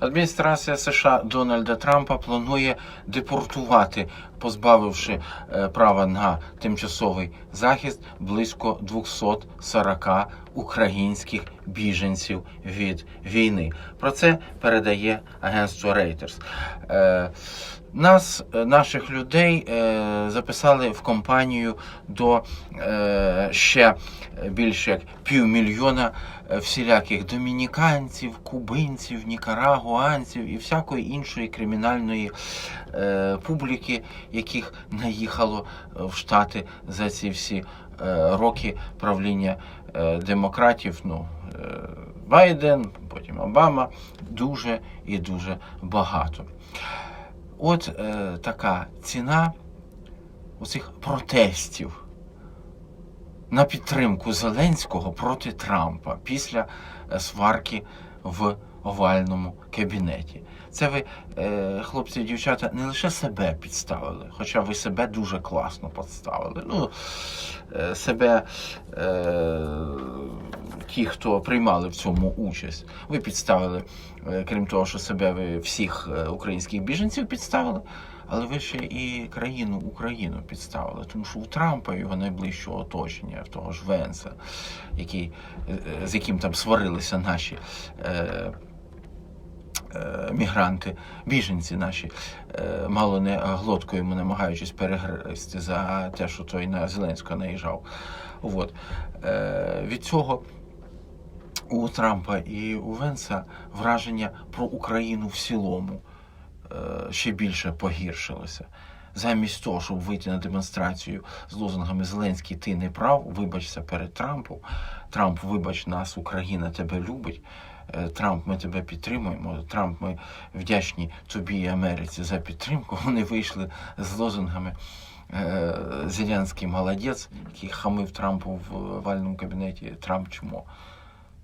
Адміністрація США Дональда Трампа планує депортувати, позбавивши е, права на тимчасовий захист близько 240 українських біженців від війни. Про це передає агентство Reuters. Е, Нас, е, наших людей, записали в компанію до ще більше як півмільйона всіляких домініканців, кубинців, нікарагуанців і всякої іншої кримінальної публіки, яких наїхало е, в Штати за ці всі е, роки правління е, демократів. Ну, Байден, потім Обама, дуже і дуже багато. От е, така ціна оцих протестів на підтримку Зеленського проти Трампа після сварки в овальному кабінеті. Це ви, е, хлопці і дівчата, не лише себе підставили, хоча ви себе дуже класно підставили. Ну, е, себе е, ті, хто приймали в цьому участь. Ви підставили, крім того, що себе ви всіх українських біженців підставили, але ви ще і країну Україну підставили, тому що у Трампа його найближчого оточення, того ж Венса, який, з яким там сварилися наші. Е, Мігранти, біженці наші, е, мало не глоткою йому намагаючись перегризти за те, що той на Зеленського наїжджав. От. Е, Від цього у Трампа і у Венса враження про Україну в цілому е, ще більше погіршилося. Замість того, щоб вийти на демонстрацію з лозунгами Зеленський, ти не прав, вибачся перед Трампом. Трамп, вибач нас, Україна тебе любить. Е, Трамп, ми тебе підтримуємо. Трамп, ми вдячні тобі і Америці за підтримку. Вони вийшли з лозунгами е, Зеленський молодець, який хамив Трампу в овальному кабінеті Трамп чмо.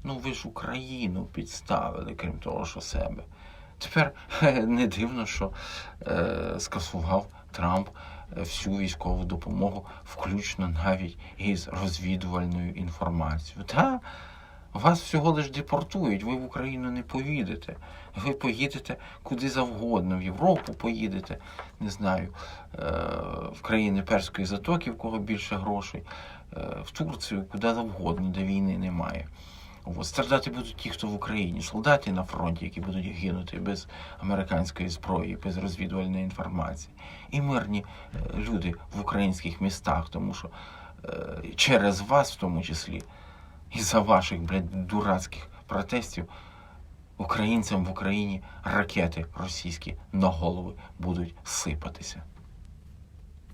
Ну ви ж Україну підставили, крім того, що себе. Тепер не дивно, що е, скасував Трамп е, всю військову допомогу, включно навіть із розвідувальною інформацією. Та вас всього лиш депортують, ви в Україну не поїдете. Ви поїдете куди завгодно, в Європу поїдете, не знаю, е, в країни Перської затоки, в кого більше грошей, е, в Турцію, куди завгодно, де війни немає. От, страждати будуть ті, хто в Україні, солдати на фронті, які будуть гинути без американської зброї, без розвідувальної інформації, і мирні е, люди в українських містах, тому що через вас, в тому числі, із-за ваших блядь, дурацьких протестів, українцям в Україні ракети російські на голови будуть сипатися.